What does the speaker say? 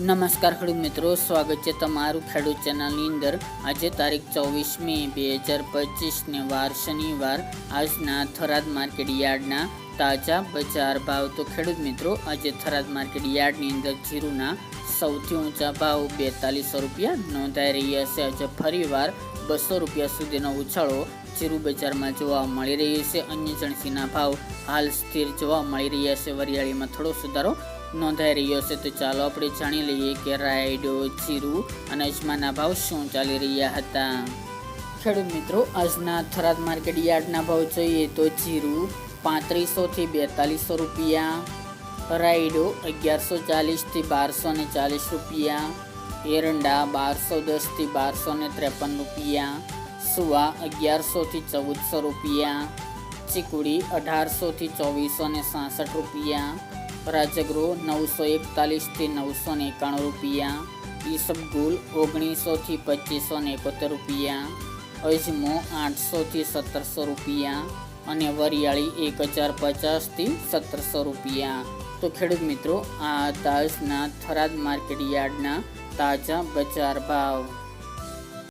નમસ્કાર ખેડૂત મિત્રો, સ્વાગત છે તમારું ખેડૂત ચેનલની અંદર. આજે તારીખ ચોવીસ મે બે હજાર પચીસને વાર શનિવાર. આજના થરાદ માર્કેટ યાર્ડના તાજા બજાર ભાવ. તો ખેડૂત મિત્રો, આજે થરાદ માર્કેટ યાર્ડની અંદર જીરુના સૌથી ઊંચા ભાવ બેતાલીસો રૂપિયા નોંધાઈ રહ્યા છે. આજે ફરીવાર બસો રૂપિયા સુધીનો ઉછાળો જીરુ બજારમાં જોવા મળી રહ્યો છે. અન્ય જણસીના ભાવ હાલ સ્થિર જોવા મળી રહ્યા છે. વરિયાળીમાં થોડો સુધારો નોંધાઈ રહ્યો છે. તો ચાલો આપણે જાણી લઈએ કે રાયડો જીરું અને અજમાના ભાવ શું ચાલી રહ્યા હતા. ખેડૂત મિત્રો, આજના થરાદ માર્કેટ યાર્ડના ભાવ જોઈએ તો જીરું પાંત્રીસોથી બેતાલીસો રૂપિયા રાયડો અગિયારસો ચાલીસથી બારસો ને ચાલીસ રૂપિયા, એરંડા બારસો દસથી બારસો ને ત્રેપન રૂપિયા, સુવા અગિયારસોથી ચૌદસો રૂપિયા, ચીકુડી અઢારસોથી ચોવીસો ને સાસઠ રૂપિયા, રાજગૃહ નવસો એકતાલીસથી નવસો ને એકાણું રૂપિયા, ઈસબગુલ ઓગણીસોથી પચીસો ને એકોતેર રૂપિયા, અજમો આઠસોથી સત્તરસો રૂપિયા અને વરિયાળી એક હજાર પચાસથી સત્તરસો રૂપિયા. તો ખેડૂત મિત્રો, આ તાજના થરાદ માર્કેટ યાર્ડના તાજા બજાર ભાવ.